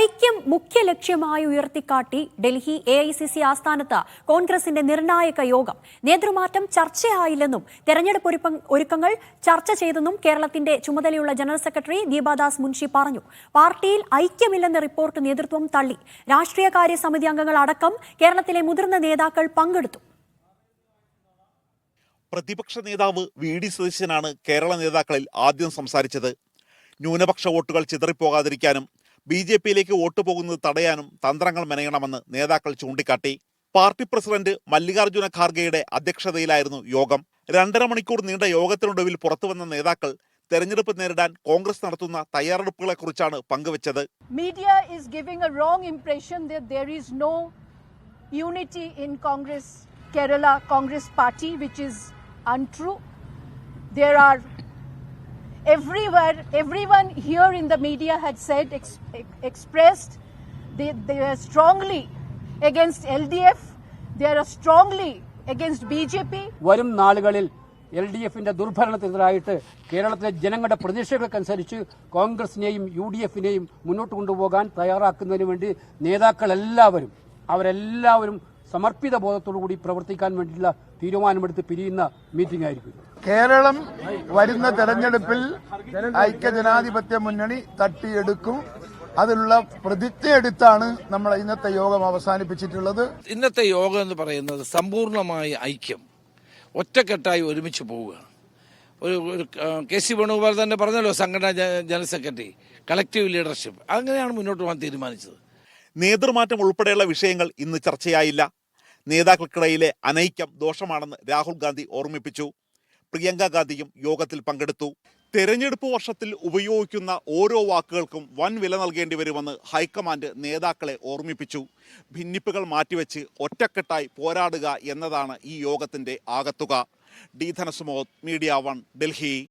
ഐക്യം മുഖ്യ ലക്ഷ്യമായി ഉയർത്തിക്കാട്ടി Delhi A I C C ആസ്ഥാനത്ത് കോൺഗ്രസിന്റെ നിർണായക യോഗം. നേതൃമാറ്റം ചർച്ചയായില്ലെന്നും തെരഞ്ഞെടുപ്പ് ഒരുക്കങ്ങൾ ചർച്ച ചെയ്തെന്നും കേരളത്തിന്റെ ചുമതലയുള്ള ജനറൽ സെക്രട്ടറി ദീപാദാസ് മുൻഷി പറഞ്ഞു. പാർട്ടിയിൽ ഐക്യമില്ലെന്ന റിപ്പോർട്ട് നേതൃത്വം തള്ളി. രാഷ്ട്രീയകാര്യ സമിതി അംഗങ്ങൾ അടക്കം കേരളത്തിലെ മുതിർന്ന നേതാക്കൾ പങ്കെടുത്തു. പ്രതിപക്ഷ നേതാവ് വി ഡി സതീശനാണ് കേരള നേതാക്കളിൽ ആദ്യം സംസാരിച്ചത്. ന്യൂനപക്ഷ വോട്ടുകൾ ചിതറിപ്പോകാതിരിക്കാനും ബി ജെ പിയിലേക്ക് വോട്ട് പോകുന്നത് തടയാനും തന്ത്രങ്ങൾ മെനയണമെന്ന് നേതാക്കൾ ചൂണ്ടിക്കാട്ടി. പാർട്ടി പ്രസിഡന്റ് മല്ലികാർജുന ഖാർഗെയുടെ അധ്യക്ഷതയിലായിരുന്നു യോഗം. രണ്ടര മണിക്കൂർ നീണ്ട യോഗത്തിനൊടുവിൽ പുറത്തുവന്ന നേതാക്കൾ തെരഞ്ഞെടുപ്പ് നേരിടാൻ കോൺഗ്രസ് നടത്തുന്ന തയ്യാറെടുപ്പുകളെക്കുറിച്ചാണ് പങ്കുവച്ചത്. Media is giving a wrong impression is no unity in Congress Kerala Congress party which is untrue. There are everywhere, everyone here in the media had said, ex- ex- expressed, they, they are strongly against LDF, they are strongly against BJP. വരും നാളുകളിൽ L D എഫിന്റെ ദുർഭരണത്തിനെതിരായിട്ട് കേരളത്തിലെ ജനങ്ങളുടെ പ്രതീക്ഷകൾക്കനുസരിച്ച് കോൺഗ്രസിനെയും U D എഫിനെയും മുന്നോട്ട് കൊണ്ടുപോകാൻ തയ്യാറാക്കുന്നതിന് വേണ്ടി നേതാക്കളെല്ലാവരും അവരെല്ലാവരും സമർപ്പിത ബോധത്തോടുകൂടി പ്രവർത്തിക്കാൻ വേണ്ടിയിട്ടുള്ള തീരുമാനമെടുത്ത് പിരിയുന്ന മീറ്റിംഗ് ആയിരിക്കും. കേരളം വരുന്ന തെരഞ്ഞെടുപ്പിൽ ഐക്യജനാധിപത്യ മുന്നണി തട്ടിയെടുക്കും. അതിനുള്ള പ്രതിജ്ഞയെടുത്താണ് നമ്മൾ ഇന്നത്തെ യോഗം അവസാനിപ്പിച്ചിട്ടുള്ളത്. ഇന്നത്തെ യോഗം എന്ന് പറയുന്നത് സമ്പൂർണമായ ഐക്യം. ഒറ്റക്കെട്ടായി ഒരുമിച്ച് പോവുക. ഒരു ഒരു കെ സി വേണുഗോപാൽ തന്നെ പറഞ്ഞല്ലോ സംഘടനാ ജനറൽ സെക്രട്ടറി കളക്റ്റീവ് ലീഡർഷിപ്പ് അങ്ങനെയാണ് മുന്നോട്ട് പോകാൻ തീരുമാനിച്ചത്. നേതൃമാറ്റം ഉൾപ്പെടെയുള്ള വിഷയങ്ങൾ ഇന്ന് ചർച്ചയായില്ല. നേതാക്കൾക്കിടയിലെ അനൈക്യം ദോഷമാണെന്ന് രാഹുൽ ഗാന്ധി ഓർമ്മിപ്പിച്ചു. പ്രിയങ്ക ഗാന്ധിയും യോഗത്തിൽ പങ്കെടുത്തു. തെരഞ്ഞെടുപ്പ് വർഷത്തിൽ ഉപയോഗിക്കുന്ന ഓരോ വാക്കുകൾക്കും വൻ വില നൽകേണ്ടി വരുമെന്ന് ഹൈക്കമാൻഡ് നേതാക്കളെ ഓർമ്മിപ്പിച്ചു. ഭിന്നിപ്പുകൾ മാറ്റിവെച്ച് ഒറ്റക്കെട്ടായി പോരാടുക എന്നതാണ് ഈ യോഗത്തിന്റെ ആകത്തുക. D. Dhanasumod media one Delhi.